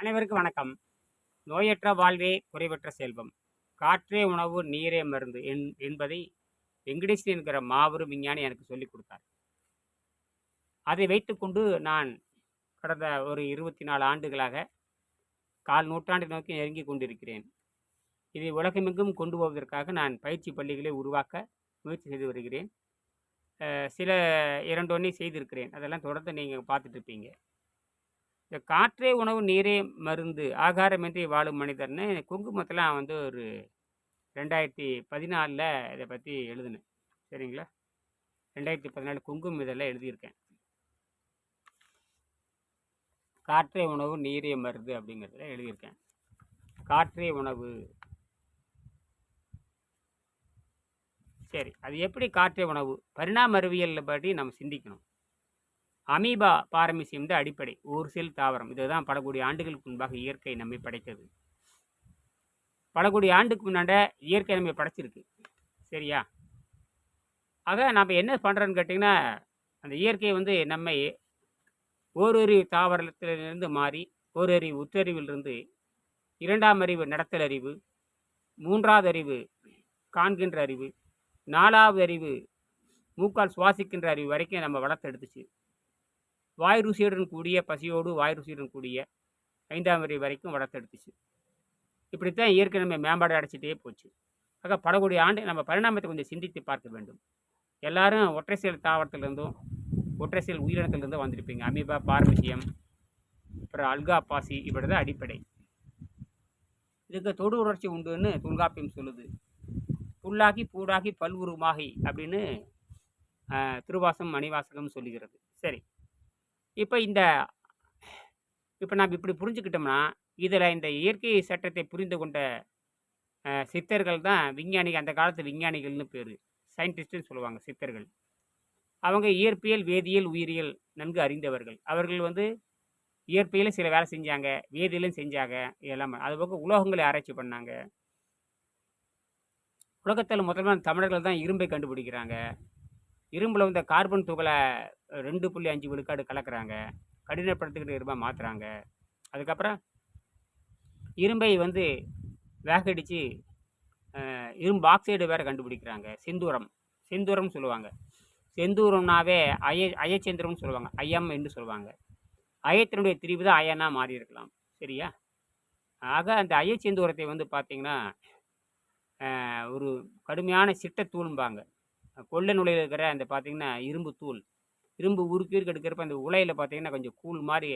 அனைவருக்கும் வணக்கம். நோயற்ற வாழ்வே குறைவற்ற செல்வம். காற்றே உணவு நீரே மருந்து என் என்பதை வெங்கடேசன் என்கிற மாபெரும் விஞ்ஞானி எனக்கு சொல்லிக் கொடுத்தார். அதை வைத்துக்கொண்டு நான் கடந்த ஒரு இருபத்தி நாலு ஆண்டுகளாக கால் நூற்றாண்டு நோக்கி நெருங்கி கொண்டிருக்கிறேன். இதை உலகமெங்கும் கொண்டு போவதற்காக நான் பயிற்சி பள்ளிகளை உருவாக்க முயற்சி செய்து வருகிறேன். சில இரண்டொன்னே செய்திருக்கிறேன். அதெல்லாம் தொடர்ந்து நீங்கள் பார்த்துட்ருப்பீங்க இந்த காற்றே உணவு நீரே மருந்து ஆகாரமின்றி வாழும் மனிதர்னு குங்குமத்தில் நான் வந்து ஒரு ரெண்டாயிரத்தி பதினாலில் இதை பற்றி எழுதினேன். சரிங்களா? ரெண்டாயிரத்தி பதினாலு குங்குமம் இதெல்லாம் எழுதியிருக்கேன். காற்றே உணவு நீரே மருந்து அப்படிங்கிறதுல எழுதியிருக்கேன். காற்றே உணவு. சரி அது எப்படி காற்றே உணவு? பரிணாம அறிவியல் படி நம்ம சிந்திக்கணும். அமீபா பாரமிசியம் தான் அடிப்படை. ஒரு செல் தாவரம். இதுதான் பல கோடி ஆண்டுகளுக்கு முன்பாக இயற்கை நம்மை படைத்தது. பல கோடி ஆண்டுக்கு முன்னாண்ட இயற்கை நம்மை படைச்சிருக்கு. சரியா? ஆக நாம் என்ன பண்ணுறோன்னு கேட்டிங்கன்னா அந்த இயற்கை வந்து நம்மை ஓரறிவு தாவரத்திலிருந்து மாறி ஓரறிவு உற்றறிவிலிருந்து இரண்டாம் அறிவு நடத்தல் அறிவு மூன்றாவது அறிவு காண்கின்ற அறிவு நாலாவது அறிவு மூக்கால் சுவாசிக்கின்ற அறிவு வரைக்கும் நம்ம வளர்த்தெடுத்துச்சு வாய் ருசியுடன் கூடிய பசியோடு வாய் ருசியுடன் கூடிய ஐந்தாம் வரை வரைக்கும் வளர்த்தெடுத்துச்சு இப்படித்தான் இயற்கை நம்ம மேம்பாடு அடைச்சிட்டே போச்சு. ஆக படக்கூடிய ஆண்டு நம்ம பரிணாமத்தை கொஞ்சம் சிந்தித்து பார்க்க வேண்டும். எல்லாரும் ஒற்றை செயல் தாவரத்திலிருந்தும் ஒற்றை செயல் உயிரினத்திலிருந்தும் வந்திருப்பீங்க. அமீபா பார்மசியம் அப்புறம் அல்கா பாசி இப்படி தான் அடிப்படை. இதுக்கு தொடு உணர்ச்சி உண்டுன்னு தொல்காப்பியம் சொல்லுது. புல்லாகி பூடாகி பல்வுருமாகி அப்படின்னு திருவாசம் மணிவாசகம் சொல்லுகிறது. சரி. இப்போ இந்த இப்போ நாம் இப்படி புரிஞ்சுக்கிட்டோம்னா இதில் இந்த இயற்கை சட்டத்தை புரிந்து கொண்ட சித்தர்கள் தான் விஞ்ஞானிகள் அந்த காலத்து விஞ்ஞானிகள்னு பேர். சயின்டிஸ்ட்டுன்னு சொல்லுவாங்க சித்தர்கள். அவங்க இயற்பியல் வேதியியல் உயிரியல் நன்கு அறிந்தவர்கள். அவர்கள் வந்து இயற்பியலும் சில வேலை செஞ்சாங்க வேதியிலும் செஞ்சாங்க இதெல்லாம் அதுபோக உலோகங்களை ஆராய்ச்சி பண்ணாங்க. உலகத்தில் முதல்ல தமிழர்கள் தான் இரும்பை கண்டுபிடிக்கிறாங்க. இரும்பில் வந்து கார்பன் துகளை ரெண்டு புள்ளி அஞ்சு விழுக்காடு கலக்கிறாங்க. கடினப்படுத்திக்கிட்டு இரும்பாக மாற்றுறாங்க அதுக்கப்புறம் இரும்பை வந்து வேகடித்து இரும்பு ஆக்சைடு வேறு கண்டுபிடிக்கிறாங்க. செந்தூரம். செந்தூரம்னு சொல்லுவாங்க. செந்தூரம்னாவே அய அயச்சந்திரம்னு சொல்லுவாங்க. ஐயம் என்று சொல்லுவாங்க. அயத்தினுடைய திரிவு தான் அயனா மாறி இருக்கலாம். சரியா? ஆக அந்த அயச்செந்தூரத்தை வந்து பார்த்திங்கன்னா ஒரு கடுமையான சிட்டத்தூள்பாங்க கொள்ளை நுழையில் இருக்கிற அந்த பார்த்திங்கன்னா இரும்பு தூள். இரும்பு உருக்கு எடுக்கிறப்ப அந்த உலையில் பார்த்திங்கன்னா கொஞ்சம் கூழ் மாதிரி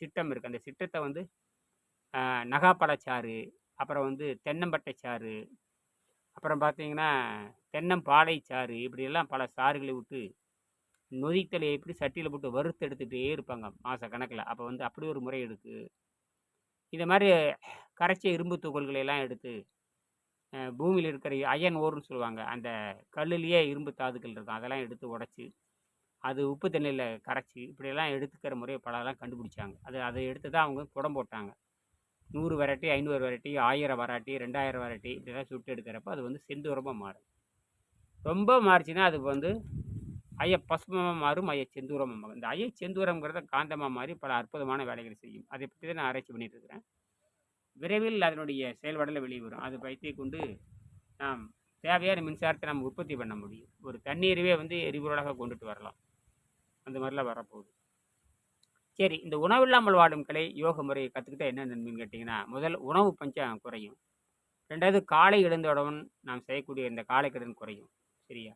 சிட்டம் இருக்குது அந்த சிட்டத்தை வந்து நகாப்பழச்சாறு அப்புறம் வந்து தென்னம்பட்டை சாறு அப்புறம் பார்த்திங்கன்னா தென்னம்பாலை சாறு இப்படியெல்லாம் பல சாறுகளை விட்டு நொதித்தலை எப்படி சட்டியில் போட்டு வறுத்து எடுத்துகிட்டே இருப்பாங்க மாத கணக்கில். அப்போ வந்து அப்படி ஒரு முறை எடுக்கு இந்த மாதிரி கரைச்ச இரும்பு துகள்களை எல்லாம் எடுத்து பூமியில் இருக்கிற அயன் ஓர்னு சொல்லுவாங்க. அந்த கல்லுலேயே இரும்பு தாதுக்கள் இருக்கும். அதெல்லாம் எடுத்து உடச்சி அது உப்பு தண்ணியில் கரைச்சி இப்படியெல்லாம் எடுத்துக்கிற முறையை பலலாம் கண்டுபிடிச்சாங்க. அது அதை எடுத்து தான் அவங்க குடம் போட்டாங்க. நூறு வெரைட்டி ஐநூறு வெரைட்டி ஆயிரம் வெரைட்டி ரெண்டாயிரம் வெரைட்டி இப்படிலாம் சுட்டு எடுக்கிறப்ப அது வந்து செந்தூரமாக மாறும் ரொம்ப மாறிச்சுன்னா அது வந்து ஐய பசுமமாக மாறும் ஐய செந்தூரமாக மாறும். இந்த ஐய செந்தூரம்ங்கிறத காந்தமாக மாறி பல அற்புதமான வேலைகளை செய்யும். அதை பற்றி தான் நான் ஆராய்ச்சி பண்ணிட்டு இருக்கிறேன். விரைவில் அதனுடைய செயல்பாடில் வெளியே வரும் அதை வைத்து கொண்டு நாம் தேவையான மின்சாரத்தை நம்ம உற்பத்தி பண்ண முடியும். ஒரு தண்ணீரவே வந்து எரிபொருளாக கொண்டுட்டு வரலாம். அந்த மாதிரிலாம் வரப்போகுது. சரி இந்த உணவில்லாமல் வாடும் கலை யோக முறையை கற்றுக்கிட்டா என்ன நன்மைன்னு கேட்டிங்கன்னா முதல் உணவு பஞ்சம் குறையும். ரெண்டாவது காலை எழுந்தவுடன் நாம் செய்யக்கூடிய இந்த காலைக்கடன் கடன் குறையும். சரியா?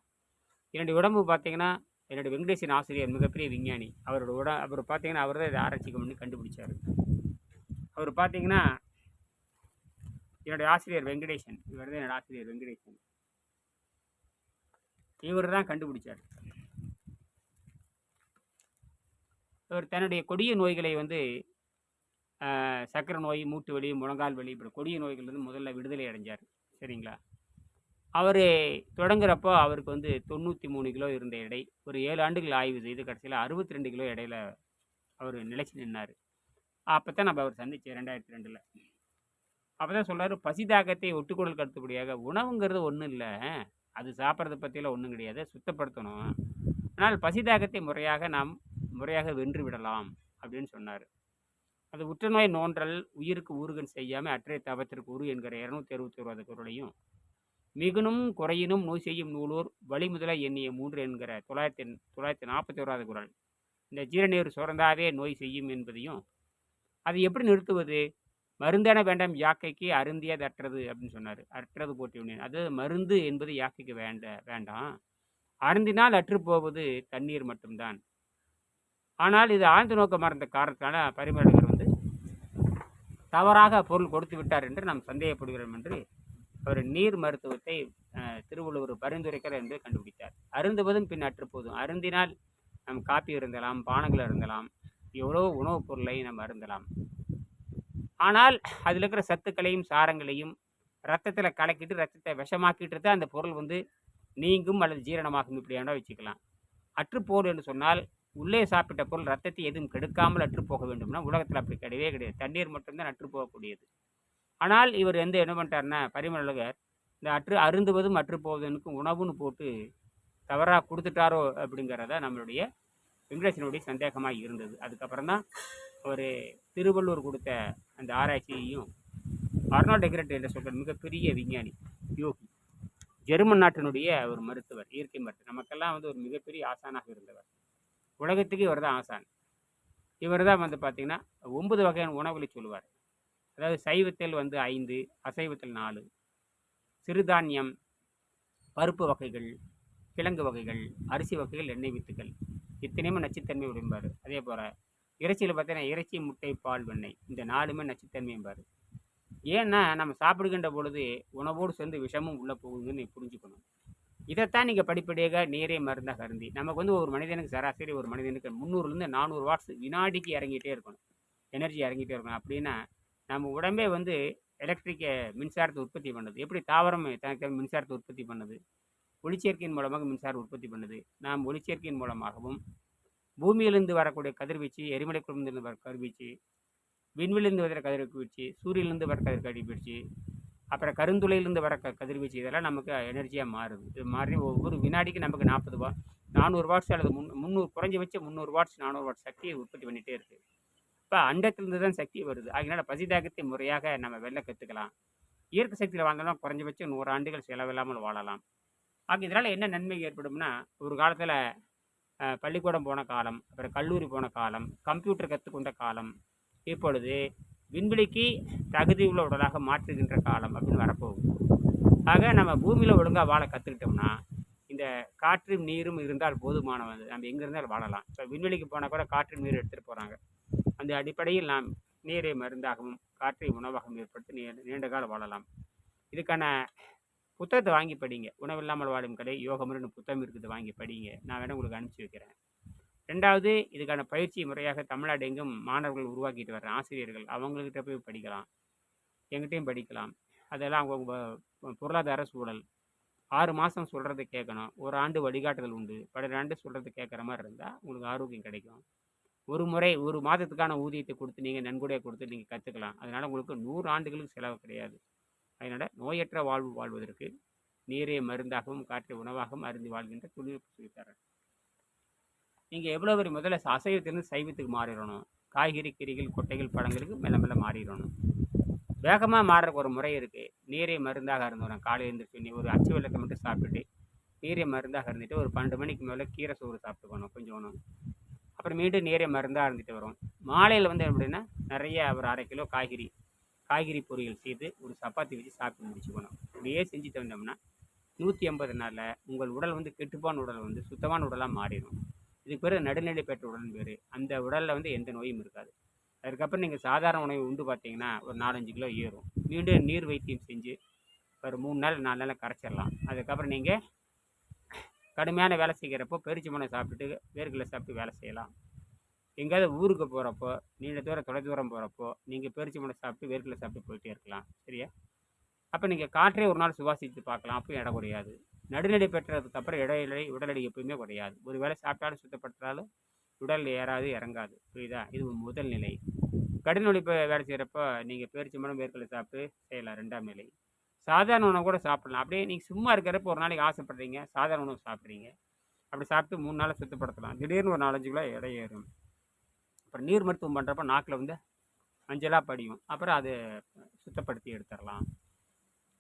என்னுடைய உடம்பு பார்த்தீங்கன்னா என்னுடைய வெங்கடேசன் ஆசிரியர் மிகப்பெரிய விஞ்ஞானி. அவரோட உட அவர் பார்த்தீங்கன்னா அவர் தான் இதை ஆராய்ச்சி பண்ணி கண்டுபிடிச்சார். அவர் பார்த்தீங்கன்னா என்னுடைய ஆசிரியர் வெங்கடேசன். இவர் தான் என்னோட ஆசிரியர் வெங்கடேசன். இவர் தான் கண்டுபிடிச்சார். இவர் தன்னுடைய கொடிய நோய்களை வந்து சக்கரை நோய் மூட்டு வலி முழங்கால் வலி இப்படி கொடிய நோய்கள்லேருந்து முதல்ல விடுதலை அடைஞ்சார். சரிங்களா? அவர் தொடங்குறப்போ அவருக்கு வந்து தொண்ணூற்றி மூணு கிலோ இருந்த எடை ஒரு ஏழு ஆண்டுகள் ஆய்வு செய்து கடைசியில் அறுபத்தி ரெண்டு கிலோ இடையில அவர் நிலைச்சி நின்னார். அப்போ தான் நம்ம அவர் சந்தித்தேன் ரெண்டாயிரத்தி ரெண்டில். அப்போ தான் சொல்கிறாரு பசி தாகத்தை ஒட்டுக்குடல் கருத்துப்படியாக உணவுங்கிறது ஒன்றும் இல்லை. அது சாப்பிட்றத பற்றியெல்லாம் ஒன்றும் கிடையாது. சுத்தப்படுத்தணும். ஆனால் பசி தாகத்தை முறையாக நாம் முறையாக வென்று விடலாம். அப்படின்னு சொன்னார். அது உற்றுநோய் நோன்றல் உயிருக்கு ஊறுகன் செய்யாமல் அற்றைய தவத்திற்கு உரு என்கிற இரநூத்தி அறுபத்தி ஒருவது குரலையும் மிகுனும் குறையினும் நோய் செய்யும் நூலூர் வழிமுதல எண்ணிய மூன்று என்கிற தொள்ளாயிரத்தி தொள்ளாயிரத்தி நாற்பத்தி ஓராவது குரல். இந்த ஜீரநீர் சுரந்தாவே நோய் செய்யும் என்பதையும் அதை எப்படி நிறுத்துவது? மருந்தென வேண்டாம் யாக்கைக்கு அருந்தியது அற்றது அப்படின்னு சொன்னார். அற்றது போட்டி உண்ணேன் அது மருந்து என்பது யாக்கைக்கு வேண்ட வேண்டாம். அருந்தினால் அற்று போவது தண்ணீர் மட்டும்தான். ஆனால் இது ஆழ்ந்த நோக்கம் மறந்த காரணத்தினால பரிமளகர் வந்து தவறாக பொருள் கொடுத்து விட்டார் என்று நாம் சந்தேகப்படுகிறோம் என்று அவர் நீர் மருத்துவத்தை திருவள்ளுவர் பரிந்துரைக்கிறார் என்று கண்டுபிடித்தார். அருந்துவதும் பின் அற்றுப்போதும். அருந்தினால் நம் காப்பி இருந்தலாம் பானங்கள் இருந்தலாம் எவ்வளோ உணவுப் பொருளை நம்ம அருந்தலாம். ஆனால் அதில் இருக்கிற சத்துக்களையும் சாரங்களையும் ரத்தத்தில் கலக்கிட்டு ரத்தத்தை விஷமாக்கிட்டு தான் அந்த பொருள் வந்து நீங்கும் அல்லது ஜீரணமாகும் இப்படியான வச்சுக்கலாம். அற்றுப்போர் என்று சொன்னால் உள்ளே சாப்பிட்ட பொருள் ரத்தத்தை எதுவும் கெடுக்காமல் அற்றுப்போக வேண்டும்னா உலகத்தில் அப்படி கிடையவே கிடையாது. தண்ணீர் மட்டும்தான் அற்று போகக்கூடியது. ஆனால் இவர் எந்த என்ன பண்ணிட்டார்னா பரிமளகர் இந்த அற்று அருந்துவதும் அற்று போவதனுக்கு உணவுன்னு போட்டு தவறாக கொடுத்துட்டாரோ அப்படிங்கிறத நம்மளுடைய வெங்கடேசனுடைய சந்தேகமாக இருந்தது. அதுக்கப்புறம் தான் அவர் திருவள்ளூர் கொடுத்த அந்த ஆராய்ச்சியையும் அர்னால்ட் டெக்ரெட் என்று சொல்கிற மிகப்பெரிய விஞ்ஞானி யோகி ஜெர்மன் நாட்டினுடைய ஒரு மருத்துவர் இயற்கை மருத்துவர். நமக்கெல்லாம் வந்து ஒரு மிகப்பெரிய ஆசானாக இருந்தவர். உலகத்துக்கு இவர் தான் ஆசான். இவர் தான் வந்து பார்த்திங்கன்னா ஒன்பது வகையான உணவுகளை சொல்லுவார். அதாவது சைவத்தில் வந்து ஐந்து அசைவத்தில் நாலு சிறுதானியம் பருப்பு வகைகள் கிழங்கு வகைகள் அரிசி வகைகள் எண்ணெய் வித்துக்கள். இத்தனையுமே நச்சுத்தன்மை உடையம்பார் அதே போல் இறைச்சியில் பார்த்தீங்கன்னா இறைச்சி முட்டை பால் வெண்ணெய் இந்த நாலுமே நச்சுத்தன்மைம்பார் ஏன்னா நம்ம சாப்பிடுகின்ற பொழுது உணவோடு சேர்ந்து விஷமும் உள்ளே போகுதுன்னு புரிஞ்சுக்கணும். இதைத்தான் நீங்கள் படிப்படியாக நீரே மருந்தாக கருந்தி நமக்கு வந்து ஒரு மனிதனுக்கு சராசரி ஒரு மனிதனுக்கு முந்நூறுலேருந்து நானூறு வாட்ஸ் வினாடிக்கு இறங்கிட்டே இருக்கணும். எனர்ஜி இறங்கிட்டே இருக்கணும். அப்படின்னா நம்ம உடம்பே வந்து எலக்ட்ரிக்க மின்சாரத்தை உற்பத்தி பண்ணுது. எப்படி தாவரம் தனக்கு மின்சாரத்தை உற்பத்தி பண்ணுது? ஒளிச்சேர்க்கையின் மூலமாக மின்சாரம் உற்பத்தி பண்ணுது. நாம் ஒளிச்சேர்க்கையின் மூலமாகவும் பூமியிலிருந்து வரக்கூடிய கதிர்வீச்சு எரிமலை குழுமிலிருந்து வர கதிர்வீச்சு விண்வெளியிலிருந்து வர கதிர்வீச்சு சூரியனிலிருந்து வர கதிர் கதிர்வீச்சு அப்புறம் கருந்துளையிலிருந்து வர க கதிர்வீச்சு இதெல்லாம் நமக்கு எனர்ஜியாக மாறுது. இது மாறி ஒவ்வொரு வினாடிக்கு நமக்கு நாற்பது வா நானூறு வாட்ஸ் அல்லது முன் முந்நூறு குறைஞ்சபட்ச முந்நூறு வாட்ஸ் நானூறு வாட்ஸ் சக்தியை உற்பத்தி பண்ணிகிட்டே இருக்குது இப்போ அண்டத்திலிருந்து தான் சக்தி வருது. அதனால் பசிதாகத்தை முறையாக நம்ம வெளில கற்றுக்கலாம் இயற்கை சக்தியில் வாழ்ந்தாலும் குறைஞ்சபட்சம் நூறு ஆண்டுகள் செலவில்லாமல் வாழலாம். ஆக இதனால் என்ன நன்மை ஏற்படும்னா ஒரு காலத்தில் பள்ளிக்கூடம் போன காலம் அப்புறம் கல்லூரி போன காலம் கம்ப்யூட்டர் கற்றுக்கொண்ட காலம் இப்பொழுது விண்வெளிக்கு தகுதி உள்ள உடலாக மாற்றுகின்ற காலம் அப்படின்னு வரப்போகும் ஆக நம்ம பூமியில் ஒழுங்காக வாழ கற்றுக்கிட்டோம்னா இந்த காற்றும் நீரும் இருந்தால் போதுமானது நம்ம எங்கே இருந்தாலும் வாழலாம். இப்போ விண்வெளிக்கு போனால் கூட காற்று நீர் எடுத்துகிட்டு போகிறாங்க அந்த அடிப்படையில் நாம் நீரை மருந்தாகவும் காற்றை உணவாகவும் ஏற்படுத்தி நீ நீண்ட காலம் வாழலாம். இதுக்கான புத்தகத்தை வாங்கி படிங்க. உணவில்லாமல் வாழும் கடை யோகமுறைன்னு புத்தகம் இருக்குது வாங்கி படிங்க. நான் வேணால் உங்களுக்கு அனுப்பிச்சி வைக்கிறேன். ரெண்டாவது இதுக்கான பயிற்சி முறையாக தமிழ்நாடு எங்கும் மாணவர்கள் உருவாக்கிட்டு வர்ற ஆசிரியர்கள் அவங்கக்கிட்ட போய் படிக்கலாம். எங்கிட்டையும் படிக்கலாம். அதெல்லாம் அவங்க பொருளாதார சூழல். ஆறு மாதம் சொல்கிறத கேட்கணும் ஒரு ஆண்டு வழிகாட்டுதல் உண்டு. பன்னிரெண்டு சொல்கிறது கேட்குற மாதிரி இருந்தால் உங்களுக்கு ஆரோக்கியம் கிடைக்கும். ஒரு முறை ஒரு மாதத்துக்கான ஊதியத்தை கொடுத்து நீங்கள் நன்கொடையை கொடுத்து நீங்கள் கற்றுக்கலாம் அதனால் உங்களுக்கு நூறு ஆண்டுகளுக்கு செலவு கிடையாது. அதனால் நோயற்ற வாழ்வு வாழ்வதற்கு நீரே மருந்தாகவும் காற்றை உணவாகவும் அருந்தி வாழ்கின்ற தொழில்நுட்ப சொல்லித்தரேன் நீங்கள் எவ்வளோ பேர் முதல்ல அசைவத்திலிருந்து சைவத்துக்கு மாறிடணும். காய்கறி கீரைகள் கொட்டைகள் பழங்களுக்கு மெல்ல மெல்ல மாறிடணும். வேகமாக மாறுறக்கு ஒரு முறை இருக்குது நீரே மருந்தாக இருந்தோம் காலையில் எழுந்திரிச்சு நீ ஒரு அச்சு விளக்கம் மட்டும் சாப்பிட்டுட்டு நீரே மருந்தாக இருந்துட்டு ஒரு பன்னெண்டு மணிக்கு மேலே கீரை சோறு சாப்பிட்டுக்கணும் கொஞ்சம் அப்புறம் மீண்டும் நீரே மருந்தாக இருந்துட்டு வரும். மாலையில் வந்து எப்படின்னா நிறைய ஒரு அரை கிலோ காய்கறி காய்கறி பொரியல் செய்து ஒரு சப்பாத்தி வச்சு சாப்பிட்டு முடிச்சுக்கணும் இப்படியே செஞ்சு தந்தோம்னா நூற்றி ஐம்பது நாளில் உங்கள் உடல் வந்து கெட்டுப்பான உடல் வந்து சுத்தமான உடலாக மாறிடும். இதுக்கு பேர் நடுநிலை பெற்ற உடல் பேர். அந்த உடலில் வந்து எந்த நோயும் இருக்காது. அதுக்கப்புறம் நீங்கள் சாதாரண உணவு உண்டு பார்த்தீங்கன்னா ஒரு நாலஞ்சு கிலோ ஏறும். மீண்டும் நீர் வைத்தியம் செஞ்சு ஒரு மூணு நாள் நாலு நாளில் கரைச்சிடலாம். அதுக்கப்புறம் நீங்கள் கடுமையான வேலை செய்கிறப்போ பெருச்சம்பழம் சாப்பிட்டுட்டு வேர்களை சாப்பிட்டு வேலை செய்யலாம். எங்கேயாவது ஊருக்கு போகிறப்போ நீண்ட தூரம் தொலை தூரம் போகிறப்போ நீங்கள் பெருச்சம்பழம் சாப்பிட்டு வேர்க்கடலை சாப்பிட்டு போயிட்டே இருக்கலாம். சரியா? அப்போ நீங்கள் காற்றே ஒரு நாள் சுவாசித்து பார்க்கலாம். அப்போ இடம் குறையாது. நடுநிலை பெற்றதுக்கு அப்புறம் இடையிலை உடல் எடை எப்பயுமே குறையாது. ஒரு வேளை சாப்பிட்டாலும் சுத்தப்படுத்தினாலும் உடல் ஏறாது இறங்காது. புரியுதா? இது முதல் நிலை. கடின வேலை செய்கிறப்போ நீங்கள் பேரிச்சம்பழம் வேர்க்கடலை சாப்பிட்டு செய்யலாம். ரெண்டாம் நிலை. சாதாரண உணவு கூட சாப்பிடலாம். அப்படியே நீங்கள் சும்மா இருக்கிறப்ப ஒரு நாளைக்கு ஆசைப்படுறீங்க சாதாரண உணவு சாப்பிட்றீங்க. அப்படி சாப்பிட்டு மூணு நாளை சுத்தப்படுத்தலாம். திடீர்னு ஒரு நாலஞ்சு கிலோ எடை ஏறும். அப்புறம் நீர் மருத்துவம் பண்ணுறப்ப நாக்கில் வந்து மஞ்சளாக படியும். அப்புறம் அது சுத்தப்படுத்தி எடுத்துடலாம்.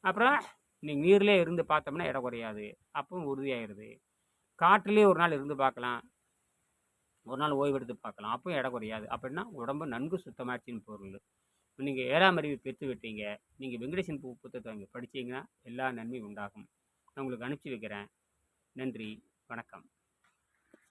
அப்புறம் நீங்கள் நீர்லேயே இருந்து பார்த்தோம்னா இடம் குறையாது. அப்பவும் உறுதியாயிருது. காற்றுலேயே ஒரு நாள் இருந்து பார்க்கலாம். ஒரு நாள் ஓய்வெடுத்து பார்க்கலாம். அப்பவும் எடை குறையாது. அப்படின்னா உடம்பு நன்கு சுத்தமாச்சுன்னு பொருள். நீங்கள் ஏழாம் அறிவு பெற்று விட்டீங்க. நீங்கள் வெங்கடேசன் பூ புத்தகத்தை வாங்கி படிச்சீங்கன்னா எல்லா நன்மையும் உண்டாகும். நான் உங்களுக்கு அனுப்பிச்சி வைக்கிறேன். நன்றி. வணக்கம்.